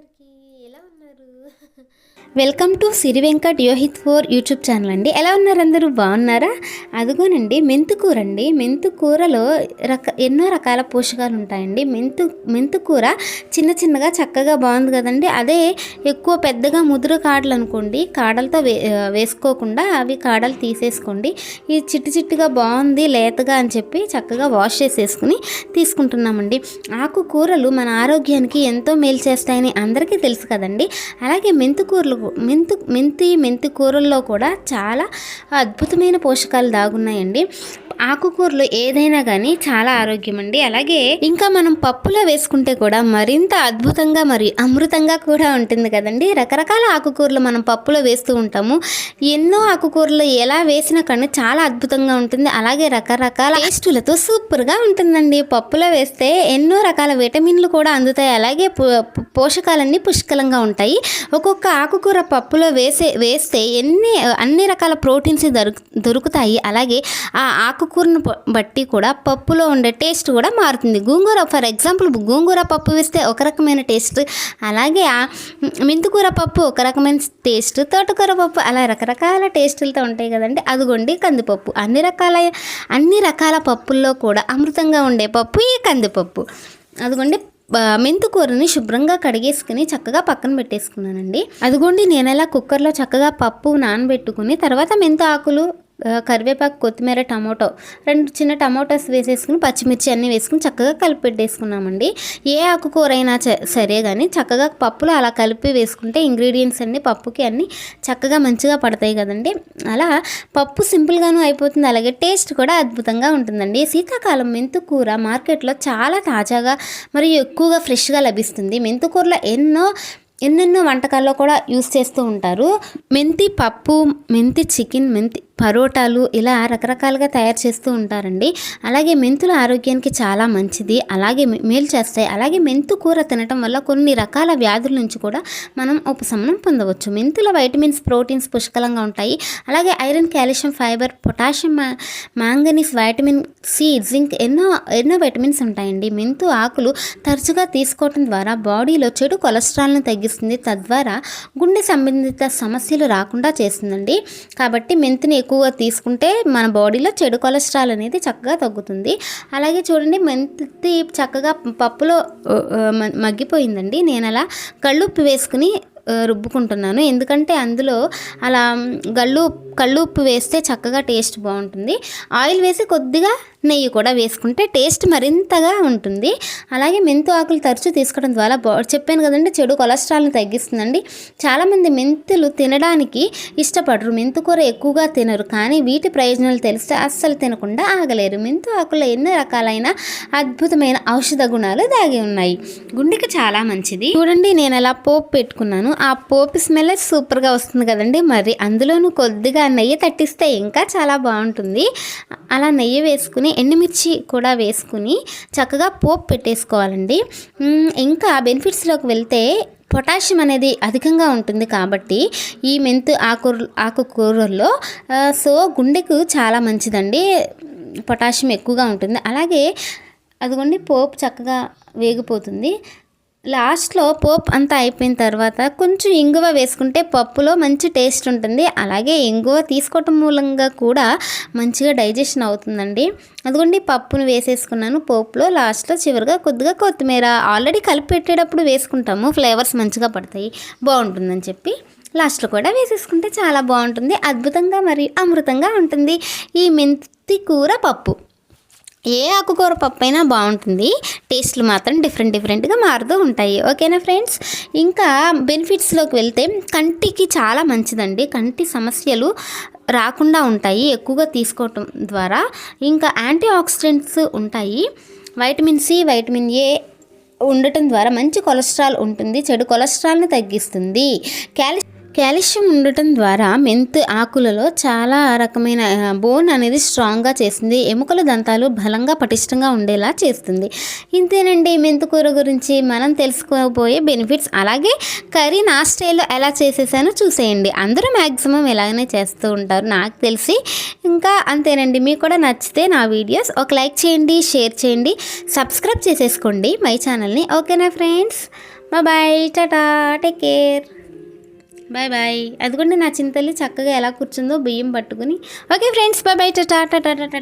అందరికీ ఎలా ఉన్నారు? Welcome to Siri Venkat Yohith four YouTube channel అండి. ఎలా ఉన్నారు అందరూ? బాగున్నారా? అదిగోనండి మెంతుకూర అండి మెంతుకూరలో రక ఎన్నో రకాల పోషకాలు ఉంటాయండి. మెంతు మెంతుకూర చిన్న చిన్నగా చక్కగా బాగుంది కదండి. అదే ఎక్కువ పెద్దగా ముదురు కాడలు అనుకోండి కాడలతో వే వేసుకోకుండా అవి కాడలు తీసేసుకోండి. ఇది చిట్టి చిట్టుగా బాగుంది లేతగా అని చెప్పి చక్కగా వాష్ చేసేసుకుని తీసుకుంటున్నామండి. ఆకుకూరలు మన ఆరోగ్యానికి ఎంతో మేలు చేస్తాయని అందరికీ తెలుసు కదండి. అలాగే మెంతి కూరలు మెంతు మెంతి మెంతి కూరల్లో కూడా చాలా అద్భుతమైన పోషకాలు దాగున్నాయండి. ఆకుకూరలు ఏదైనా కానీ చాలా ఆరోగ్యం అండి అలాగే ఇంకా మనం పప్పులో వేసుకుంటే కూడా మరింత అద్భుతంగా మరి అమృతంగా కూడా ఉంటుంది కదండి. రకరకాల ఆకుకూరలు మనం పప్పులో వేస్తూ ఉంటాము. ఎన్నో ఆకుకూరలు ఎలా వేసినా కానీ చాలా అద్భుతంగా ఉంటుంది. అలాగే రకరకాల టేస్టులతో సూపర్గా ఉంటుందండి. పప్పులో వేస్తే ఎన్నో రకాల విటమిన్లు కూడా అందుతాయి. అలాగే పో- పోషకాలన్నీ పుష్కలంగా ఉంటాయి. ఒక్కొక్క ఆకుకూర పప్పులో వేసే వేస్తే ఎన్ని అన్ని రకాల ప్రోటీన్స్ దొరుకు దొరుకుతాయి. అలాగే ఆ ఆకుకూరను బట్టి కూడా పప్పులో ఉండే టేస్ట్ కూడా మారుతుంది. గోంగూర ఫర్ ఎగ్జాంపుల్ గోంగూర పప్పు వేస్తే ఒక రకమైన టేస్ట్ అలాగే ఆ మెంతికూర పప్పు ఒక రకమైన టేస్ట్ తోటకూర పప్పు అలా రకరకాల టేస్టులతో ఉంటాయి కదండి. అదిగోండి కందిపప్పు. అన్ని రకాల అన్ని రకాల పప్పుల్లో కూడా అమృతంగా ఉండే పప్పు ఈ కందిపప్పు. అదిగోండి మెంతుకూరని శుభ్రంగా కడిగేసుకుని చక్కగా పక్కన పెట్టేసుకున్నానండి. అదిగోండి నేను ఎలా కుక్కర్లో చక్కగా పప్పు నానబెట్టుకుని తర్వాత మెంతి ఆకులు కరివేపాకు కొత్తిమీర టమాటో రెండు చిన్న టమాటోస్ వేసేసుకుని పచ్చిమిర్చి అన్నీ వేసుకుని చక్కగా కలిపి పెట్టేసుకున్నామండి. ఏ ఆకుకూర అయినా సరే కానీ చక్కగా పప్పులో అలా కలిపి వేసుకుంటే ఇంగ్రీడియంట్స్ అన్నీ పప్పుకి అన్నీ చక్కగా మంచిగా పడతాయి కదండి. అలా పప్పు సింపుల్గాను అయిపోతుంది. అలాగే టేస్ట్ కూడా అద్భుతంగా ఉంటుందండి. శీతాకాలం మెంతుకూర మార్కెట్లో చాలా తాజాగా మరియు ఎక్కువగా ఫ్రెష్గా లభిస్తుంది. మెంతుకూరలో ఎన్నో ఎన్నెన్నో వంటకాల్లో కూడా యూస్ చేస్తూ ఉంటారు. మెంతి పప్పు మెంతి చికెన్ మెంతి పరోటాలు ఇలా రకరకాలుగా తయారు చేస్తూ ఉంటారండి. అలాగే మెంతులు ఆరోగ్యానికి చాలా మంచిది. అలాగే మేలు చేస్తాయి. అలాగే మెంతు కూర తినటం వల్ల కొన్ని రకాల వ్యాధుల నుంచి కూడా మనం ఉపశమనం పొందవచ్చు. మెంతుల వైటమిన్స్ ప్రోటీన్స్ పుష్కలంగా ఉంటాయి. అలాగే iron calcium fibre potassium manganese vitamin C zinc ఎన్నో ఎన్నో వైటమిన్స్ ఉంటాయండి. మెంతు ఆకులు తరచుగా తీసుకోవటం ద్వారా బాడీలో చెడు కొలెస్ట్రాల్ను తగ్గిస్తుంది. తద్వారా గుండె సంబంధిత సమస్యలు రాకుండా చేస్తుందండి. కాబట్టి మెంతిని ఎక్కువ తీసుకుంటే మన బాడీలో చెడు కొలెస్ట్రాల్ అనేది చక్కగా తగ్గుతుంది. అలాగే చూడండి మెంతి చక్కగా పప్పులో మగ్గిపోయిందండి. నేను అలా కళ్ళుప్పు వేసుకుని రుబ్బుకుంటున్నాను. ఎందుకంటే అందులో అలా గళ్ళు కళ్ళు ఉప్పు వేస్తే చక్కగా టేస్ట్ బాగుంటుంది. ఆయిల్ వేసి కొద్దిగా నెయ్యి కూడా వేసుకుంటే టేస్ట్ మరింతగా ఉంటుంది. అలాగే మెంతు ఆకులు తరచూ తీసుకోవడం ద్వారా బా చెప్పాను కదండి చెడు కొలెస్ట్రాల్ని తగ్గిస్తుందండి. చాలామంది మెంతులు తినడానికి ఇష్టపడరు. మెంతు కూర ఎక్కువగా తినరు. కానీ వీటి ప్రయోజనాలు తెలిస్తే అస్సలు తినకుండా ఆగలేరు. మెంతు ఆకుల్లో ఎన్నో రకాలైన అద్భుతమైన ఔషధ గుణాలు దాగి ఉన్నాయి. గుండెకి చాలా మంచిది. చూడండి నేను అలా పోపు పెట్టుకున్నాను. ఆ పోపు స్మెల్ సూపర్గా వస్తుంది కదండి. మరి అందులోనూ కొద్దిగా నెయ్యి తట్టిస్తే ఇంకా చాలా బాగుంటుంది. అలా నెయ్యి వేసుకుని ఎండుమిర్చి కూడా వేసుకుని చక్కగా పోపు పెట్టేసుకోవాలండి. ఇంకా బెనిఫిట్స్లోకి వెళ్తే పొటాషియం అనేది అధికంగా ఉంటుంది కాబట్టి ఈ మెంతు ఆకు ఆకుకూరల్లో సో గుండెకు చాలా మంచిదండి. పొటాషియం ఎక్కువగా ఉంటుంది. అలాగే అదిగోండి పోపు చక్కగా వేగిపోతుంది. లాస్ట్లో పోప్ అంతా అయిపోయిన తర్వాత కొంచెం ఇంగువ వేసుకుంటే పప్పులో మంచి టేస్ట్ ఉంటుంది. అలాగే ఇంగువ తీసుకోవటం మూలంగా కూడా మంచిగా డైజెషన్ అవుతుందండి. అదిగోండి పప్పును వేసేసుకున్నాను పోపులో. లాస్ట్లో చివరిగా కొద్దిగా కొత్తిమీర. ఆల్రెడీ కలిపి పెట్టేటప్పుడు వేసుకుంటాము. ఫ్లేవర్స్ మంచిగా పడతాయి. బాగుంటుందని చెప్పి లాస్ట్లో కూడా వేసేసుకుంటే చాలా బాగుంటుంది. అద్భుతంగా మరియు అమృతంగా ఉంటుంది. ఈ మెంతి కూర పప్పు. ఏ ఆకుకూర పప్పు అయినా బాగుంటుంది. టేస్ట్లు మాత్రం డిఫరెంట్ డిఫరెంట్గా మారుతూ ఉంటాయి. ఓకేనా ఫ్రెండ్స్? ఇంకా బెనిఫిట్స్లోకి వెళ్తే కంటికి చాలా మంచిదండి. కంటి సమస్యలు రాకుండా ఉంటాయి. ఎక్కువగా తీసుకోవటం ద్వారా ఇంకా యాంటీ ఆక్సిడెంట్స్ ఉంటాయి. వైటమిన్ సి వైటమిన్ ఏ ఉండటం ద్వారా మంచి కొలెస్ట్రాల్ ఉంటుంది. చెడు కొలెస్ట్రాల్ని తగ్గిస్తుంది. క్యాల్షియం కాల్షియం ఉండటం ద్వారా మెంతు ఆకులలో చాలా రకమైన బోన్ అనేది స్ట్రాంగ్గా చేస్తుంది. ఎముకల దంతాలు బలంగా పటిష్టంగా ఉండేలా చేస్తుంది. ఇంతేనండి మెంతు కూర గురించి మనం తెలుసుకోబోయే బెనిఫిట్స్. అలాగే కర్రీ నా స్టైల్లో ఎలా చేసేసానో చూసేయండి. అందరూ మ్యాక్సిమం ఎలాగనే చేస్తూ ఉంటారు. నాకు తెలిసి ఇంకా అంతేనండి. మీకు కూడా నచ్చితే నా వీడియోస్ ఒక లైక్ చేయండి షేర్ చేయండి సబ్స్క్రైబ్ చేసేసుకోండి. మై ఛానల్ని. ఓకేనా friends? Bye Tata take care. Bye bye అది కూడా నా చింతల్లి చక్కగా ఎలా కూర్చుందో బియ్యం పట్టుకుని. Okay friends bye bye Tata Tata Tata